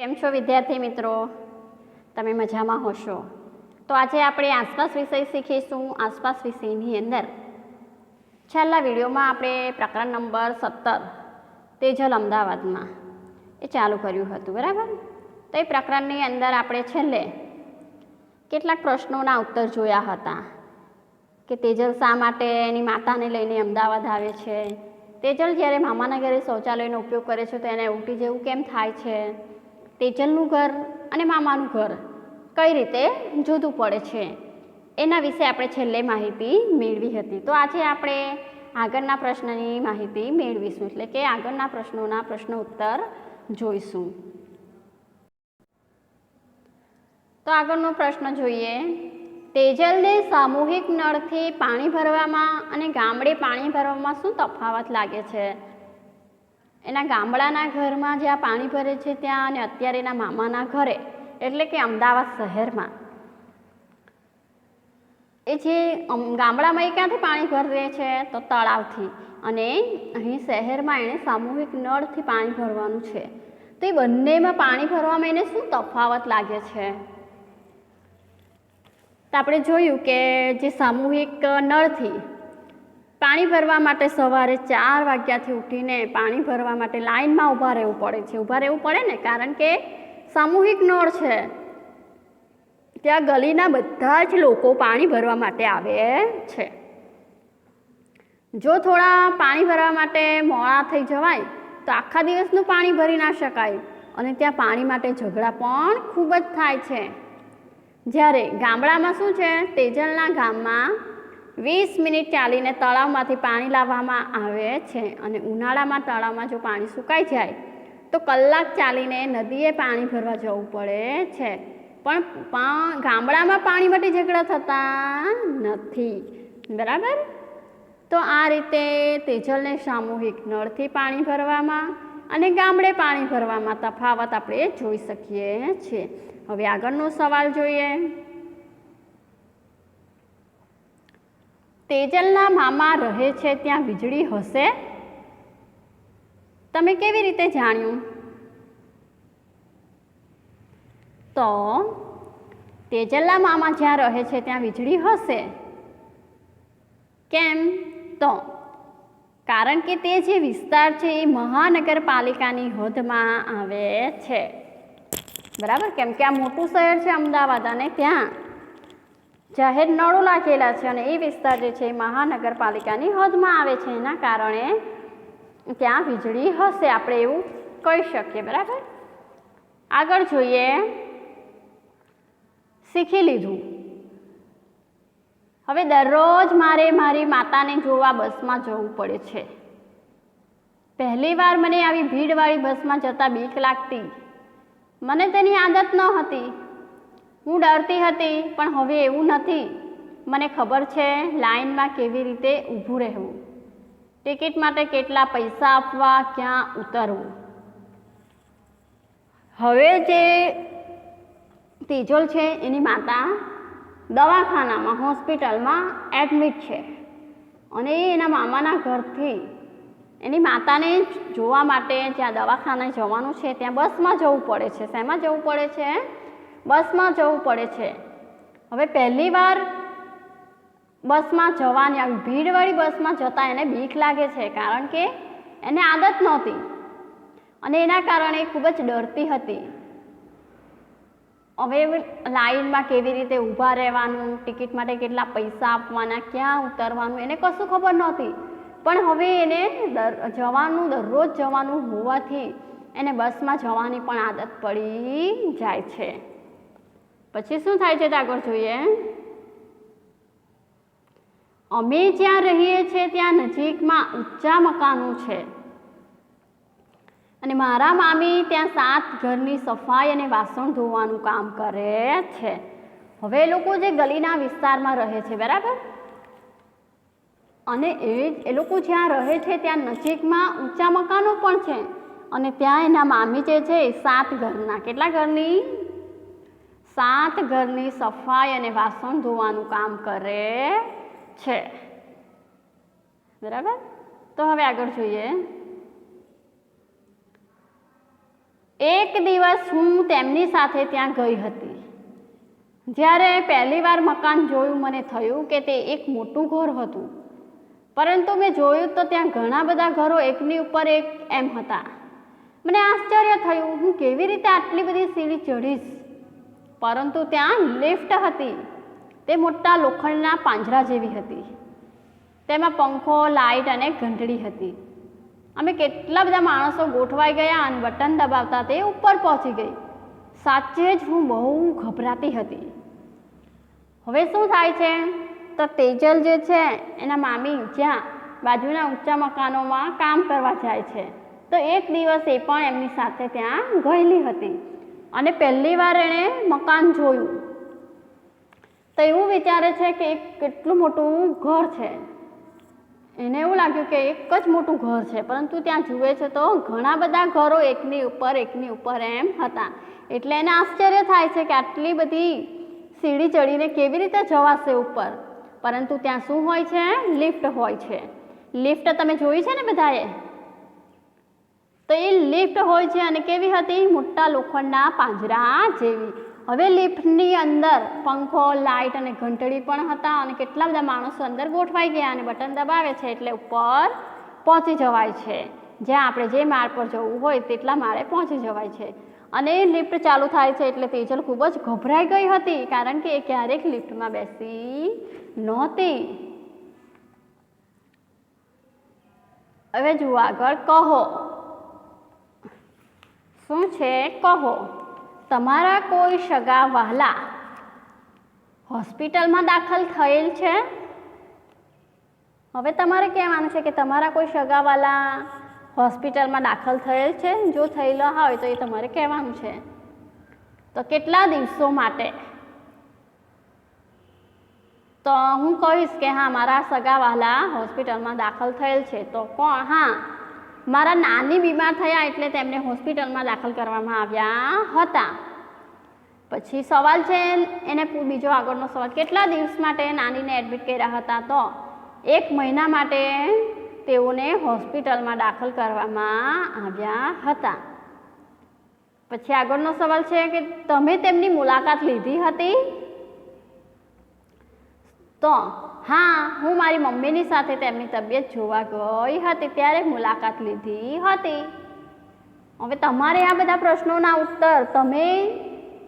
કેમ છો વિદ્યાર્થી મિત્રો? તમે મજામાં હોશો? તો આજે આપણે આસપાસ વિષય શીખીશું, આસપાસ વિષયની અંદર. છેલ્લા વિડીયોમાં આપણે પ્રકરણ નંબર સત્તર, તેજલ અમદાવાદમાં, એ ચાલુ કર્યું હતું, બરાબર? તો એ પ્રકરણની અંદર આપણે છેલ્લે કેટલાક પ્રશ્નોના ઉત્તર જોયા હતા. કે તેજલ શા માટે એની માતાને લઈને અમદાવાદ આવે છે? તેજલ જ્યારે મામાના ઘરે શૌચાલયનો ઉપયોગ કરે છે, તો એને ઉલટી જેવું કેમ થાય છે? તેજલનું ઘર અને મામાનું ઘર કઈ રીતે જુદું પડે છે? એના વિશે આપણે છેલ્લે માહિતી મેળવી હતી. તો આજે આપણે આગળના પ્રશ્નની માહિતી મેળવીશું. એટલે કે આગળના પ્રશ્નોના પ્રશ્ન ઉત્તર જોઈશું. તો આગળનો પ્રશ્ન જોઈએ. તેજલને સામૂહિક નળથી પાણી ભરવામાં અને ગામડે પાણી ભરવામાં શું તફાવત લાગે છે? એના ગામડાના ઘરમાં જ્યાં પાણી ભરે છે ત્યાં અને અત્યારે એના મામાના ઘરે, એટલે કે અમદાવાદ શહેરમાં. એ જે ગામડામાં એ ક્યાંથી પાણી ભરે છે? તો તળાવથી. અને અહીં શહેરમાં એણે સામૂહિક નળથી પાણી ભરવાનું છે. તો એ બંનેમાં પાણી ભરવામાં એને શું તફાવત લાગે છે? તો આપણે જોયું કે જે સામૂહિક નળથી પાણી ભરવા માટે સવારે ચાર વાગ્યાથી ઉઠીને પાણી ભરવા માટે લાઇનમાં ઊભા રહેવું પડે છે. ઊભા રહેવું પડે ને કારણ કે સામૂહિક નળ છે. ત્યાં ગલીના બધા જ લોકો પાણી ભરવા માટે આવે છે. જો થોડા પાણી ભરવા માટે મોડા થઈ જવાય, તો આખા દિવસનું પાણી ભરી ના શકાય અને ત્યાં પાણી માટે ઝઘડા પણ ખૂબ જ થાય છે. જ્યારે ગામડામાં શું છે, તેજલના ગામમાં વીસ મિનિટ ચાલીને તળાવમાંથી પાણી લાવવામાં આવે છે અને ઉનાળામાં તળાવમાં જો પાણી સુકાઈ જાય, તો કલાક ચાલીને નદીએ પાણી ભરવા જવું પડે છે. પણ ગામડામાં પાણી માટે ઝઘડા થતા નથી. બરાબર? તો આ રીતે તેજલને સામૂહિક નળથી પાણી ભરવામાં અને ગામડે પાણી ભરવામાં તફાવત આપણે જોઈ શકીએ છીએ. હવે આગળનો સવાલ જોઈએ. તેજલના મામા રહે છે, ત્યાં વીજળી હશે? તમે કેવી રીતે જાણ્યું? તો તેજલના મામા જ્યાં રહે છે, ત્યાં વીજળી હશે? કેમ? તો કારણ કે તે જે વિસ્તાર છે, એ મહાનગરપાલિકાની હદમાં આવે છે. બરાબર? કેમ કે આ મોટું શહેર છે અમદાવાદ અને ત્યાં. જાહેર નળો લાગેલા છે અને એ વિસ્તાર જે છે એ મહાનગરપાલિકાની હદમાં આવે છે. એના કારણે ત્યાં વીજળી હશે આપણે એવું કહી શકીએ, બરાબર? આગળ જોઈએ. શીખી લીધું. હવે દરરોજ મારે મારી માતાને જોવા બસમાં જવું પડે છે. પહેલી વાર મને આવી ભીડવાળી બસમાં જતાં બીક લાગતી. મને તેની આદત ન હતી હું ડરતી હતી, પણ હવે એવું નથી. મને ખબર છે લાઇનમાં કેવી રીતે ઊભું રહેવું. ટિકિટ માટે કેટલા પૈસા આપવા, ક્યાં ઉતરવું. હવે જે તેજલ છે, એની માતા દવાખાનામાં, હોસ્પિટલમાં એડમિટ છે. અને એના મામાના ઘરથી એની માતાને જોવા માટે જ્યાં દવાખાને જવાનું છે, ત્યાં બસમાં જવું પડે છે. શેમાં જવું પડે છે? બસમાં જવું પડે છે. હવે પહેલી વાર બસમાં જવાની, આવી ભીડવાળી બસમાં જતાં એને બીક લાગે છે કારણ કે એને આદત નહોતી અને એના કારણે ખૂબ જ ડરતી હતી. હવે લાઈનમાં કેવી રીતે ઊભા રહેવાનું, ટિકિટ માટે કેટલા પૈસા આપવાના, ક્યાં ઉતરવાનું, એને કશું ખબર નહોતી. પણ હવે એને જવાનું, દરરોજ જવાનું હોવાથી એને બસમાં જવાની પણ આદત પડી જાય છે. પછી શું થાય છે તો આગળ જોઈએ? અમે જ્યાં રહીએ છીએ ત્યાં નજીકમાં ઊંચા મકાનો છે. અને મારા મામી ત્યાં સાત ઘરની સફાઈ અને વાસણ ધોવાનું કામ કરે છે. હવે લોકો જે ગલીના વિસ્તારમાં રહે છે, બરાબર? અને એ એ લોકો જ્યાં રહે છે ત્યાં નજીકમાં ઊંચા મકાનો પણ છે. અને ત્યાં એના મામી જે છે એ સાત ઘરના. કેટલા ઘરની? સાત ઘરની સફાઈ અને વાસણ ધોવાનું કામ કરે છે. બરાબર? તો હવે આગળ જોઈએ. એક દિવસ હું તેમની સાથે ત્યાં ગઈ હતી. જ્યારે પહેલી વાર મકાન જોયું, મને થયું કે તે એક મોટું ઘર હતું. પરંતુ મેં જોયું તો ત્યાં ઘણા બધા ઘરો એકની ઉપર એક એમ હતા. મને આશ્ચર્ય થયું, હું કેવી રીતે આટલી બધી સીડી ચઢીશ? પરંતુ ત્યાં લિફ્ટ હતી. તે મોટા લોખંડના પાંજરા જેવી હતી. તેમાં પંખો, લાઇટ અને ઘંટડી હતી. અમે કેટલા બધા માણસો ગોઠવાઈ ગયા અને બટન દબાવતા તે ઉપર પહોંચી ગઈ. સાચે જ હું બહુ ગભરાતી હતી. હવે શું થાય છે? તો તેજલ જે છે, એના મામી જ્યાં બાજુના ઊંચા મકાનોમાં કામ કરવા જાય છે, તો એક દિવસ એ પણ એમની સાથે ત્યાં ગયેલી હતી. અને પહેલી વાર એણે મકાન જોયું. તો એવું વિચારે છે કે એક કેટલું મોટું ઘર છે. એને એવું લાગ્યું કે એક જ મોટું ઘર છે, પરંતુ ત્યાં જુએ છે તો ઘણા બધા ઘરો એકની ઉપર એકની ઉપર એમ હતા. એટલે એને આશ્ચર્ય થાય છે કે આટલી બધી સીડી ચડીને કેવી રીતે જવાશે ઉપર? પરંતુ ત્યાં શું હોય છે? લિફ્ટ હોય છે. લિફ્ટ તમે જોઈ છે ને બધાએ? તો એ લિફ્ટ હોય છે અને કેવી હતી? મોટા લોખંડના પાંજરા જેવી. હવે લિફ્ટની અંદર પંખો લાઇટ અને ઘંટડી પણ હતા અને કેટલા બધા માણસો અંદર ગોઠવાઈ ગયા અને બટન દબાવે છે એટલે ઉપર પહોંચી જવાય છે. જ્યાં આપણે જે માળ પર જવું હોય તેટલા માળે પહોંચી જવાય છે. અને એ લિફ્ટ ચાલુ થાય છે એટલે તેજલ ખૂબ જ ગભરાઈ ગઈ હતી કારણ કે એ ક્યારેક લિફ્ટમાં બેસી નહોતી. હવે જુઓ આગળ કહો. શું છે? કહો. તમારા કોઈ સગા વહાલા હોસ્પિટલમાં દાખલ થયેલ છે? હવે તમારે કહેવાનું છે કે તમારા કોઈ સગાવાલા હોસ્પિટલમાં દાખલ થયેલ છે? જો થયેલો હોય તો એ તમારે કહેવાનું છે. તો કેટલા દિવસો માટે? તો હું કહીશ કે હા, મારા સગાવાલા હોસ્પિટલમાં દાખલ થયેલ છે. તો કોણ? હા. મારા નાની બીમાર થયા એટલે તેમને હોસ્પિટલમાં દાખલ કરવામાં આવ્યા હતા. પછી સવાલ છે, એને બીજો આગળનો સવાલ, કેટલા દિવસ માટે નાનીને એડમિટ કર્યા હતા? તો એક મહિના માટે તેઓને હોસ્પિટલમાં દાખલ કરવામાં આવ્યા હતા. પછી આગળનો સવાલ છે કે તમે તેમની મુલાકાત લીધી હતી? તો, હા, હું મારી મમ્મીની સાથે તેમની તબિયત જોવા ગઈ હતી, ત્યારે મુલાકાત લીધી હતી. હવે તમારે આ બધા પ્રશ્નોના ઉત્તર, તમે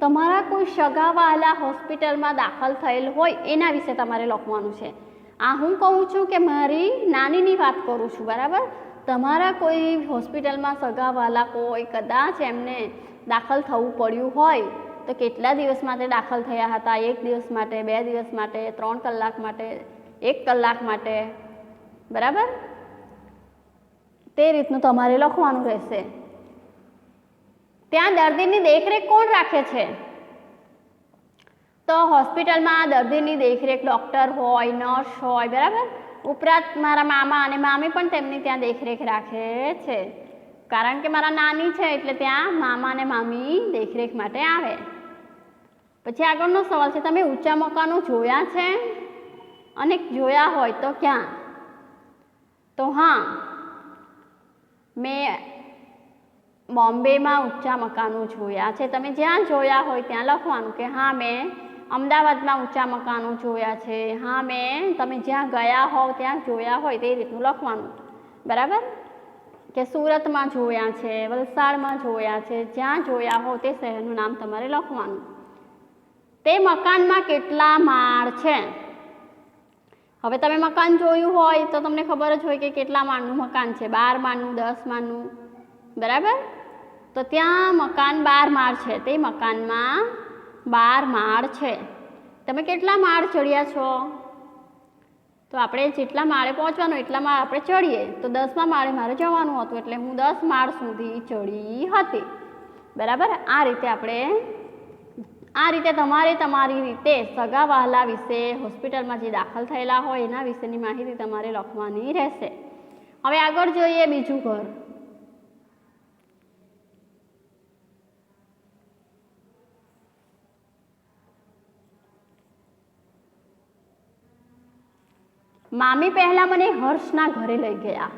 તમારા કોઈ સગાવાલા હોસ્પિટલમાં દાખલ થયેલ હોય, એના વિશે તમારે લખવાનું છે. આ હું કહું છું કે મારી નાનીની વાત કરું છું, બરાબર? તમારા કોઈ હોસ્પિટલમાં સગાવાલા કોઈ કદાચ એમને દાખલ થવું પડ્યું હોય તો કેટલા દિવસ માટે દાખલ થયા હતા? એક દિવસ માટે, બે દિવસ માટે, ત્રણ કલાક માટે, એક કલાક માટે? બરાબર? તે રીતનું તમારે લખવાનું રહેશે. ત્યાં દર્દીની દેખરેખ કોણ રાખે છે? તો હોસ્પિટલમાં દર્દીની દેખરેખ ડૉક્ટર હોય, નર્સ હોય, બરાબર? ઉપરાંત મારા મામા અને મામી પણ તેમની ત્યાં દેખરેખ રાખે છે. કારણ કે મારા નાની છે એટલે ત્યાં મામા અને મામી દેખરેખ માટે આવે. પછી આગળનો સવાલ છે, તમે ઊંચા મકાનો જોયા છે? અને જોયા હોય તો ક્યાં? તો હા, મેં બોમ્બેમાં ઊંચા મકાનો જોયા છે. તમે જ્યાં જોયા હોય ત્યાં લખવાનું કે હા, મેં અમદાવાદમાં ઊંચા મકાનો જોયા છે. હા, મેં, તમે જ્યાં ગયા હોવ ત્યાં જોયા હોય તે રીતનું લખવાનું. બરાબર? કે સુરતમાં જોયા છે, વલસાડમાં જોયા છે, જ્યાં જોયા હો તે શહેરનું નામ તમારે લખવાનું. તે મકાનમાં કેટલા માળ છે? હવે તમે મકાન જોયું હોય તો તમને ખબર જ હોય કે કેટલા માળનું મકાન છે. બાર માળનું, દસ માળનું, બરાબર? તો ત્યાં મકાન બાર માળ છે. તે મકાનમાં બાર માળ છે. તમે કેટલા માળ ચડ્યા છો? તો આપણે જેટલા માળે પહોંચવાનું એટલા માળ આપણે ચડીએ. તો દસમા માળે મારે જવાનું હતું એટલે હું દસ માળ સુધી ચડી હતી. બરાબર? આ રીતે આપણે આ રીતે તમારે તમારી રીતે સગા વહાલા વિશે હોસ્પિટલમાં જે દાખલ થયેલા હોય એના વિશેની માહિતી તમારે લખવાની રહેશે. હવે આગળ જોઈએ બીજું ઘર. મામી પહેલા મને હર્ષના ઘરે લઈ ગયા.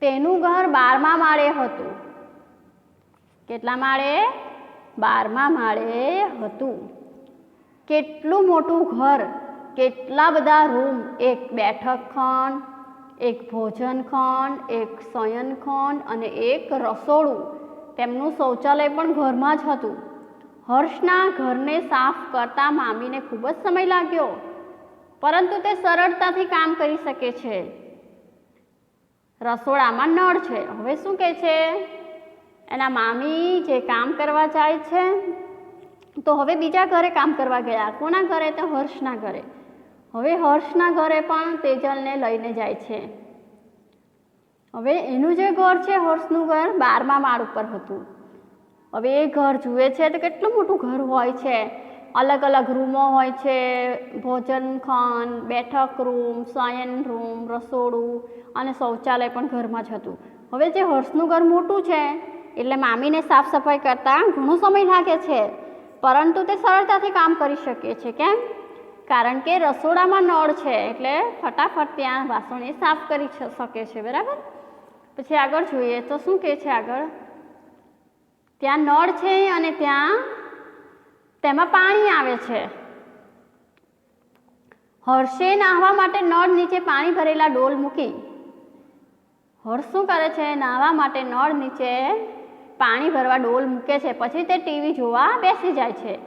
તેનું ઘર બારમા માળે હતું. કેટલા માળે? બારમા માળે હતું. કેટલું મોટું ઘર, કેટલા બધા રૂમ, એક બેઠક ખંડ એક ભોજન ખંડ એક શયન ખંડ અને એક રસોડું. તેમનું શૌચાલય પણ ઘરમાં જ હતું. હર્ષના ઘરને સાફ કરતા મામીને ખૂબ જ સમય લાગ્યો. પરંતુ તે સરળતાથી કામ કરી શકે છે. રસોડામાં નળ છે. હવે શું કહે છે? એના મામી જે કામ કરવા જાય છે, તો હવે બીજા ઘરે કામ કરવા ગયા. કોના ઘરે? તો હર્ષના ઘરે. હવે હર્ષના ઘરે પણ તેજલને લઈને જાય છે. હવે એનું જે ઘર છે, હર્ષનું ઘર બારમા માળ ઉપર હતું. હવે એ ઘર જુએ છે તો કેટલું મોટું ઘર હોય છે. અલગ અલગ રૂમો હોય છે. ભોજન ખંડ બેઠક રૂમ શયન રૂમ, રસોડું અને શૌચાલય પણ ઘરમાં જ હતું. હવે જે હર્ષનું ઘર મોટું છે એટલે મામીને સાફ સફાઈ કરતાં ઘણો સમય લાગે છે, પરંતુ તે સરળતાથી કામ કરી શકે છે, કેમ? કારણ કે રસોડામાં નળ છે, એટલે ફટાફટ ત્યાં વાસણ એ સાફ કરી શકે છે, બરાબર? પછી આગળ જોઈએ તો શું કહે છે આગળ? ત્યાં નળ છે અને ત્યાં તેમાં પાણી આવે છે. હર્ષે નાહવા માટે નળ નીચે પાણી ભરેલા ડોલ મૂકી. હર્ષ શું કરે છે? નાહવા માટે નળ નીચે પાણી ભરવા ડોલ મૂકે છે, પછી તે ટીવી જોવા બેસી જાય છે.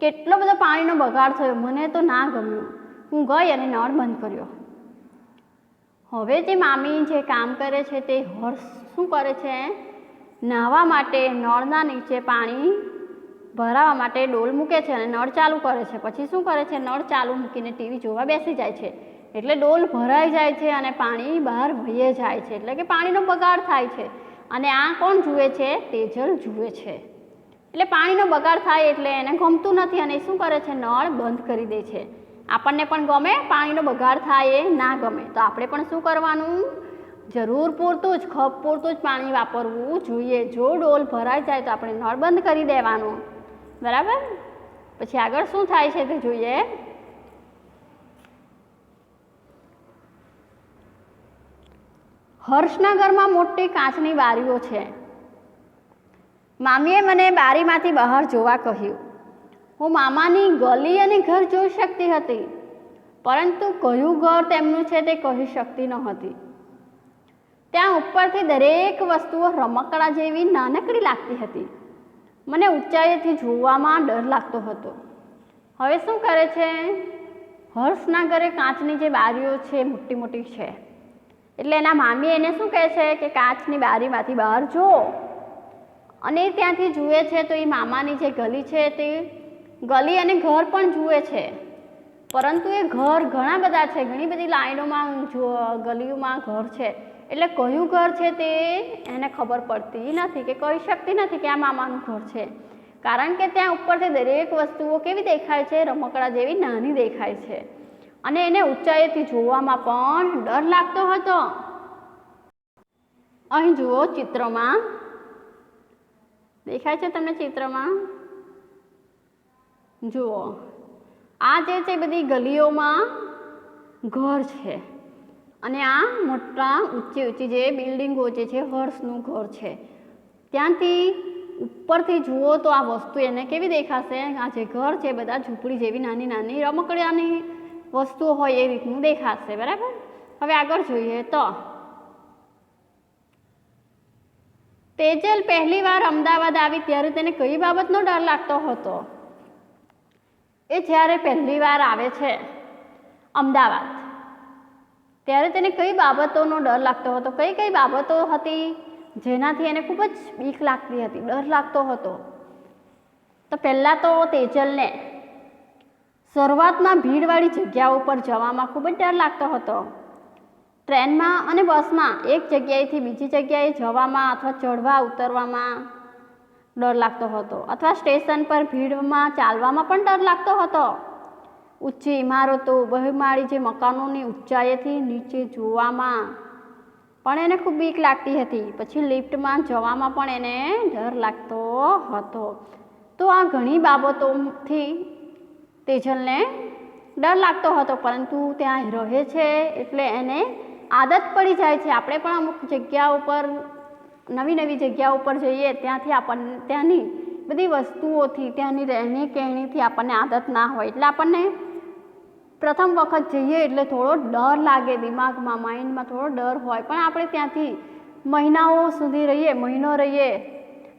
કેટલો બધો પાણીનો બગાડ થયો, મને તો ના ગમ્યું. હું ગઈ અને નળ બંધ કર્યો. હવે જે મામી જે કામ કરે છે તે હર્ષ શું કરે છે? નાહવા માટે નળના નીચે પાણી ભરાવા માટે ડોલ મૂકે છે અને નળ ચાલુ કરે છે. પછી શું કરે છે? નળ ચાલુ મૂકીને ટીવી જોવા બેસી જાય છે. એટલે ડોલ ભરાઈ જાય છે અને પાણી બહાર વહીએ જાય છે. એટલે કે પાણીનો બગાડ થાય છે. અને આ કોણ જુએ છે? તેજલ જુએ છે. એટલે પાણીનો બગાડ થાય એટલે એને ગમતું નથી અને શું કરે છે? નળ બંધ કરી દે છે. આપણને પણ ગમે, પાણીનો બગાડ થાય એ ના ગમે. તો આપણે પણ શું કરવાનું? જરૂર પૂરતું જ, ખપ પૂરતું જ પાણી વાપરવું જોઈએ. જો ડોલ ભરાઈ જાય તો આપણે નળ બંધ કરી દેવાનું. બરાબર? પછી આગળ શું થાય છે તે જોઈએ. હર્ષના ઘરમાં મોટી કાચની બારીઓ છે. મામીએ મને બારીમાંથી બહાર જોવા કહ્યું. હું મામાની ગલી અને ઘર જોઈ શકતી હતી, પરંતુ કયું ઘર તેમનું છે તે કહી શકતી ન હતી ત્યાં ઉપરથી દરેક વસ્તુઓ રમકડા જેવી નાનકડી લાગતી હતી. મને ઊંચાઈથી જોવામાં ડર લાગતો હતો. હવે શું કરે છે? હર્ષના ઘરે કાચની જે બારીઓ છે મોટી મોટી છે. એટલે એના મામી એને શું કહે છે કે કાચની બારીમાંથી બહાર જો. અને ત્યાંથી જુએ છે તો એ મામાની જે ગલી છે તે ગલી અને ઘર પણ જુએ છે. પરંતુ એ ઘર ઘણા બધા છે, ઘણી બધી લાઈનોમાં ગલીઓમાં ઘર છે. એટલે કયું ઘર છે તે એને ખબર પડતી નથી કે કહી શકતી નથી કે આ મામાનું ઘર છે. કારણ કે ત્યાં ઉપરથી દરેક વસ્તુઓ કેવી દેખાય છે? રમકડા જેવી નાની દેખાય છે. અને એને ઊંચાઈથી જોવામાં પણ ડર લાગતો હતો. અહીં જુઓ ચિત્રમાં. દેખાય છે તમને ચિત્રમાં? જુઓ. આ જે છે બધી ગલીઓમાં ઘર છે. અને આ મોટા ઊંચી ઊંચી જે બિલ્ડિંગો જે છે હર્ષનું ઘર છે. ત્યાંથી ઉપરથી જુઓ તો આ વસ્તુ એને કેવી દેખાશે? આ જે ઘર છે બધા ઝૂંપડી જેવી નાની નાની રમકડાની વસ્તુઓ હોય એ રીતનું દેખાશે, બરાબર? હવે આગળ જોઈએ તો. તેજલ પહેલી વાર અમદાવાદ આવી ત્યારે તેને કઈ બાબતનો ડર લાગતો હતો? એ જ્યારે પહેલી વાર આવે છે, અમદાવાદ. ત્યારે તેને કઈ બાબતોનો ડર લાગતો હતો? કઈ કઈ બાબતો હતી જેનાથી એને ખૂબ જ બીક લાગતી હતી, ડર લાગતો હતો? તો પહેલાં તો તેજલને શરૂઆતમાં ભીડવાળી જગ્યાઓ પર જવામાં ખૂબ જ ડર લાગતો હતો. ટ્રેનમાં અને બસમાં એક જગ્યાએથી બીજી જગ્યાએ જવામાં અથવા ચઢવા ઉતરવામાં ડર લાગતો હતો અથવા સ્ટેશન પર ભીડમાં ચાલવામાં પણ ડર લાગતો હતો. ઊંચી ઇમારતો બહુમાળી જે મકાનોની ઊંચાઈથી નીચે જોવામાં પણ એને ખૂબ બીક લાગતી હતી. પછી લિફ્ટમાં જવામાં પણ એને ડર લાગતો હતો. તો આ ઘણી બાબતોથી તેજલને ડર લાગતો હતો, પરંતુ ત્યાં રહે છે એટલે એને આદત પડી જાય છે. આપણે પણ અમુક જગ્યા ઉપર નવી નવી જગ્યા ઉપર જઈએ, ત્યાંથી આપણને ત્યાંની બધી વસ્તુઓથી, ત્યાંની રહેણી કહેણીથી આપણને આદત ના હોય. એટલે આપણને પ્રથમ વખત જઈએ એટલે થોડો ડર લાગે, દિમાગમાં, માઇન્ડમાં થોડો ડર હોય. પણ આપણે ત્યાંથી મહિનાઓ સુધી રહીએ, મહિનો રહીએ,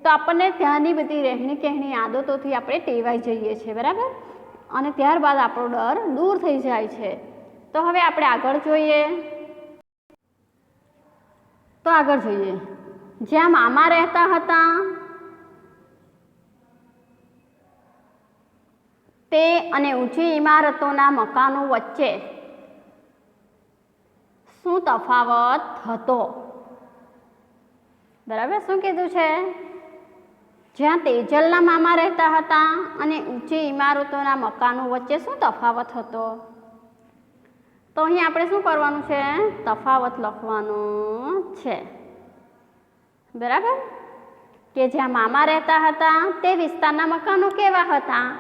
તો આપણને ત્યાંની બધી રહેણી કહેણી, આદતોથી આપણે ટેવાઈ જઈએ છીએ. બરાબર? અને ત્યારબાદ આપણો ડર દૂર થઈ જાય છે. તો હવે આપણે આગળ જોઈએ. તો આગળ જોઈએ. જ્યાં મામા રહેતા હતા, તે અને ઊંચી ઇમારતોના મકાનો વચ્ચે શું તફાવત હતો? બરાબર? શું કીધું છે? જ્યાં તેજલના મામા રહેતા હતા અને ઊંચી ઇમારતોના મકાનો વચ્ચે શું તફાવત હતો? તો અહીં આપણે શું કરવાનું છે? તફાવત લખવાનું છે. બરાબર? કે જ્યાં મામા રહેતા હતા, તે વિસ્તારના મકાનો કેવા હતા?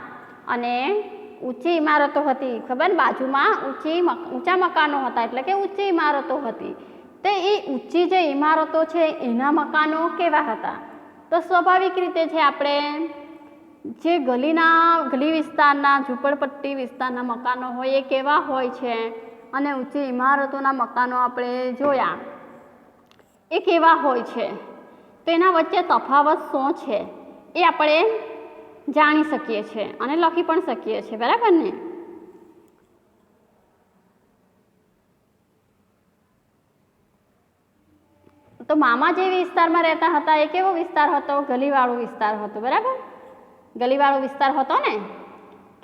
અને ઊંચી ઇમારતો હતી, ખબર? બાજુમાં ઊંચી ઊંચા મકાનો હતા, એટલે કે ઊંચી ઇમારતો હતી. તે એ ઊંચી જે ઇમારતો છે, એના મકાનો કેવા હતા? તો સ્વાભાવિક રીતે છે આપણે જે ગલીના, ગલી વિસ્તારના, ઝૂંપડપટ્ટી વિસ્તારના મકાનો હોય એ કેવા હોય છે અને ઊંચી ઇમારતોના મકાનો આપણે જોયા, એ કેવા હોય છે? તેના વચ્ચે તફાવત શું છે? એ આપણે જાણી શકીએ છીએ અને લખી પણ શકીએ છીએ. બરાબર ને? તો મામા જે વિસ્તારમાં રહેતા હતા, એ કેવો વિસ્તાર હતો? ગલીવાળો વિસ્તાર હતો, બરાબર? ગલીવાળો વિસ્તાર હતો ને?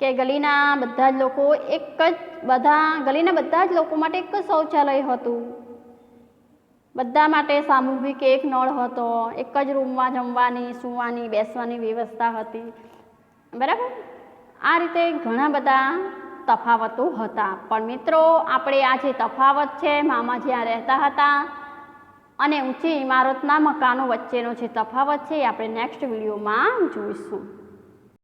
કે ગલીના બધા જ લોકો એક જ, બધા, ગલીના બધા જ લોકો માટે એક જ શૌચાલય હતું. બધા માટે સામૂહિક એક નળ હતો, એક જ રૂમમાં જમવાની, સૂવાની, બેસવાની વ્યવસ્થા હતી. બરાબર? આ રીતે ઘણા બધા તફાવતો હતા. પણ મિત્રો, આપણે આ જે તફાવત છે, મામા જ્યાં રહેતા હતા અને ઊંચી ઇમારતના મકાનો વચ્ચેનો જે તફાવત છે એ આપણે નેક્સ્ટ વિડીયોમાં જોઈશું.